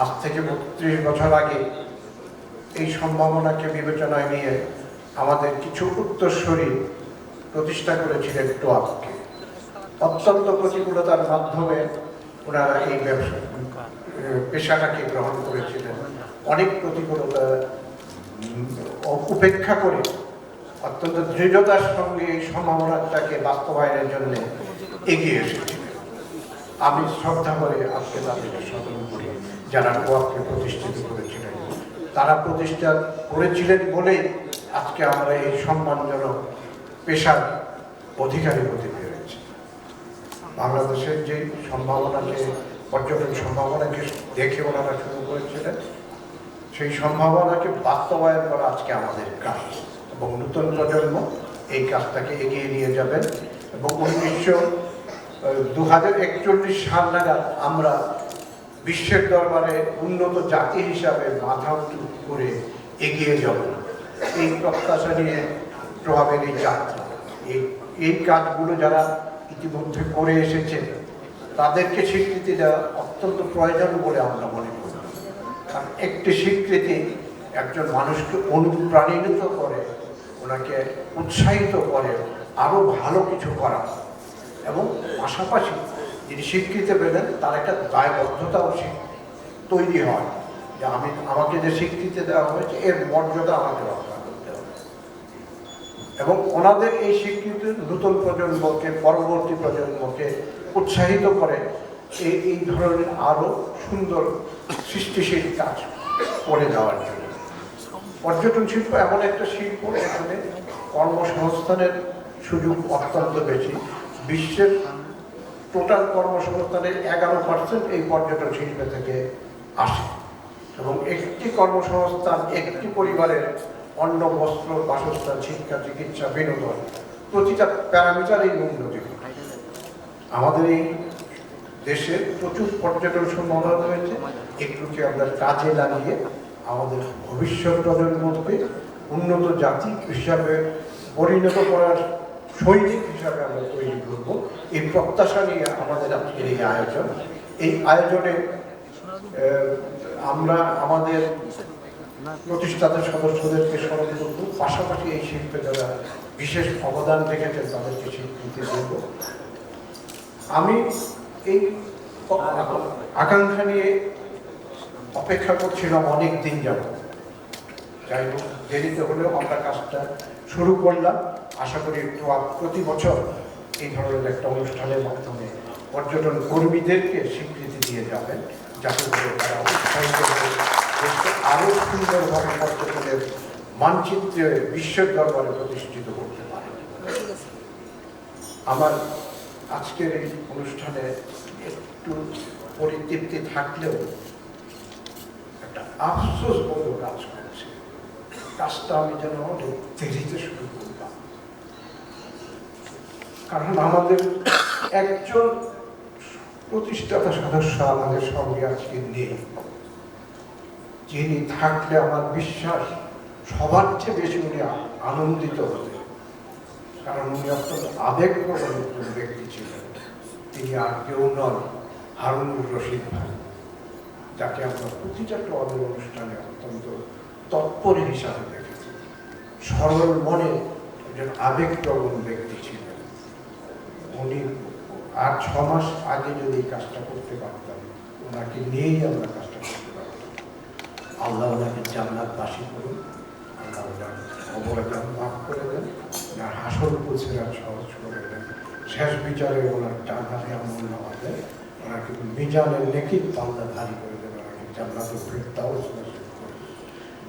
আজ থেকে বত্রিশ বছর আগে এই সম্ভাবনাকে বিবেচনায় নিয়ে আমাদের কিছু উত্তরস্বরী প্রতিষ্ঠা করেছিলেন টোয়াবকে অত্যন্ত প্রতিকূলতার মাধ্যমে ওনারা এই ব্যবসা, পেশাটাকে গ্রহণ করেছিলেন। অনেক প্রতিকূলতা উপেক্ষা করে অত্যন্ত দৃঢ়তার সঙ্গে এই সম্ভাবনাটাকে বাস্তবায়নের জন্য এগিয়ে এসেছিলেন। আমি শ্রদ্ধা করে আজকে তাদেরকে স্মরণ করি। যারা গোয়াকে প্রতিষ্ঠিত করেছিলেন। তারা প্রতিষ্ঠা করেছিলেন বলেই আজকে আমরা এই সম্মানজনক পেশার অধিকারী হতে পেরেছি। বাংলাদেশের যে সম্ভাবনাকে, পর্যটন সম্ভাবনাকে দেখে ওনারা শুরু করেছিলেন, সেই সম্ভাবনাকে বাস্তবায়ন করা আজকে আমাদের কাজ। এবং নূতন প্রজন্ম এই কাজটাকে এগিয়ে নিয়ে যাবেন। এবং উনিশশো দু হাজার সাল নাগাদ আমরা বিশ্বের দরবারে উন্নত জাতি হিসাবে মাথা উঁচু করে এগিয়ে যাব। এই প্রত্যাশা নিয়ে প্রভাবের এই যাত্রা, এই এই কাজগুলো যারা ইতিমধ্যে করে এসেছে, তাদেরকে স্বীকৃতি দেওয়া অত্যন্ত প্রয়োজন বলে আমরা মনে করি। কারণ একটি স্বীকৃতি একজন মানুষকে অনুপ্রাণিত করে, ওনাকে উৎসাহিত করে আরও ভালো কিছু করা। এবং পাশাপাশি যিনি স্বীকৃতি পেলেন, তার একটা দায়বদ্ধতাও তৈরি হয় যে আমি আমাকে যে স্বীকৃতি দেওয়া হয়েছে, এর মর্যাদা আমাকে রক্ষা করতে হবে। এবং ওনাদের এই স্বীকৃতি নতুন প্রজন্মকে, পরবর্তী প্রজন্মকে উৎসাহিত করে এই এই ধরনের আরও সুন্দর সৃষ্টিশীল কাজ করে যাওয়ার জন্য। পর্যটন শিল্প এমন একটা শিল্প, এখানে কর্মসংস্থানের সুযোগ অত্যন্ত বেশি। বিশ্বের টোটাল কর্মসংস্থানের এগারো পার্সেন্ট এই পর্যটন শিল্প থেকে আসে। এবং একটি কর্মসংস্থান, একটি পরিবারের অন্ন, বস্ত্র, বাসস্থান, শিক্ষা, চিকিৎসা, বিনোদন প্রতিটা প্যারামিটারেই উন্নতি আমাদের এই দেশে প্রচুর পর্যটন সম্ভাবনা রয়েছে। একটুকে আমরা কাজে লাগিয়ে আমাদের ভবিষ্যৎ প্রজন্মকে উন্নত জাতি হিসাবে পরিণত করার সৈনিক হিসাবে আমরা তৈরি করব। এই প্রত্যাশা নিয়ে আমাদের আজকের এই আয়োজন। এই আয়োজনে আমরা আমাদের প্রতিষ্ঠাতা সদস্যদেরকে স্মরণ করব। পাশাপাশি এই শিল্পে যারা বিশেষ অবদান রেখেছেন, তাদেরকে স্বীকৃতি দেব। আমি এই আকাঙ্ক্ষা নিয়ে অপেক্ষা করছিলাম অনেক দিন যাব যাই হোক, দেরিতে হলেও আমরা কাজটা শুরু করলাম। আশা করি একটু প্রতি বছর এই ধরনের একটা অনুষ্ঠানের মাধ্যমে পর্যটন কর্মীদেরকে স্বীকৃতি দিয়ে যাবেন, যাতে করে তারা উৎসাহিত হয়ে আরও সুন্দরভাবে পর্যটনের মানচিত্রে বিশ্বের দরবারে প্রতিষ্ঠিত করতে পারে। আমার আজকের এই অনুষ্ঠানে একটু পরিতৃপ্তি থাকলেও একটা আফসোস বড় কাজ করছে কাজটা আমি যেন অনেক দেরিতে শুরু করলাম কারণ আমাদের একজন প্রতিষ্ঠাতা সদস্য আমাদের সঙ্গে আজকে নেই। যিনি থাকলে আমার বিশ্বাস সবার চেয়ে বেশি উনি আনন্দিত হতেন। কারণ উনি অত্যন্ত আবেগপ্রবণ একজন ব্যক্তি ছিলেন। তিনি আর কেউ নন, হারুনুর রশিদ ভাই। যাকে আমরা প্রতিটা ক্লবের অনুষ্ঠানে অত্যন্ত তৎপর হিসাবে দেখেছি। সরল মনে একজন আবেগপ্রবণ ব্যক্তি ছিলেন। উনি আর ছ মাস আগে যদি এই কাজটা করতে পারতাম ওনাকে নিয়েই আমরা কাজটা করতে পারতাম। আল্লাহ ওনাকে জান্নাতবাসী করুন। আল্লাহ ওনার অবহেলান মাফ করে দেন। ওনার হাসল পুছেরা সহজ করে দেন। শেষ বিচারে ওনার টাকাতে আমল নেওয়া দেয় ওনাকে মিজানের নেকির পাল্লা ধারি করে দেন। ওনাকে জান্নাতের ফেরতাও।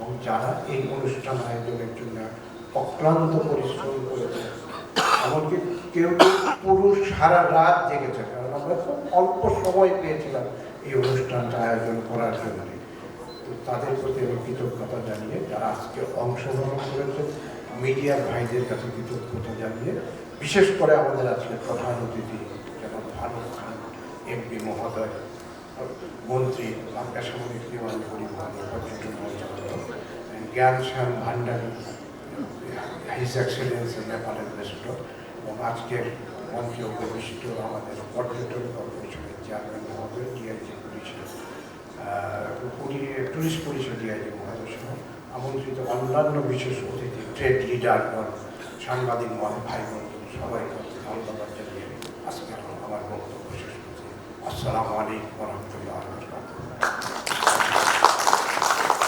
এবং যারা এই অনুষ্ঠান আয়োজনের জন্য অক্লান্ত পরিশ্রম করেছে এমনকি কেউ পুরুষ সারা রাত জেগেছে, কারণ আমরা খুব অল্প সময় পেয়েছিলাম এই অনুষ্ঠানটা আয়োজন করার জন্য। তো তাদের প্রতি আমি কৃতজ্ঞতা জানিয়ে, যারা আজকে অংশগ্রহণ করেছে, মিডিয়ার ভাইদের কাছে কৃতজ্ঞতা জানিয়ে, বিশেষ করে আমাদের আজকে প্রধান অতিথি যেমন ফারুক খান এমপি মহোদয়, মন্ত্রী আকাশমণি বিমান পরিবহন পর্যটন মন্ত্রণালয় জ্ঞান শ্যাম ভান্ডারী হিজ এক্সেলেন্স নেপালের বেস্ট এবং আজকের মঞ্চে উপবিষ্ট আমাদের পর্যটন কর্পোরেশনের চেয়ারম্যান মহোদয় ডিআইজি আহ, টুরিস্ট পুলিশে ডিআইজি মহোদয় সহ আমন্ত্রিত অন্যান্য বিশেষ অতিথি ট্রেড লিডার সাংবাদিক মন ভাই বোন সবাই ধন্যবাদ জানিয়ে আজকে আমার বক্তব্য শেষ করছি। আসসালামু আলাইকুম রহমতুল্লাহ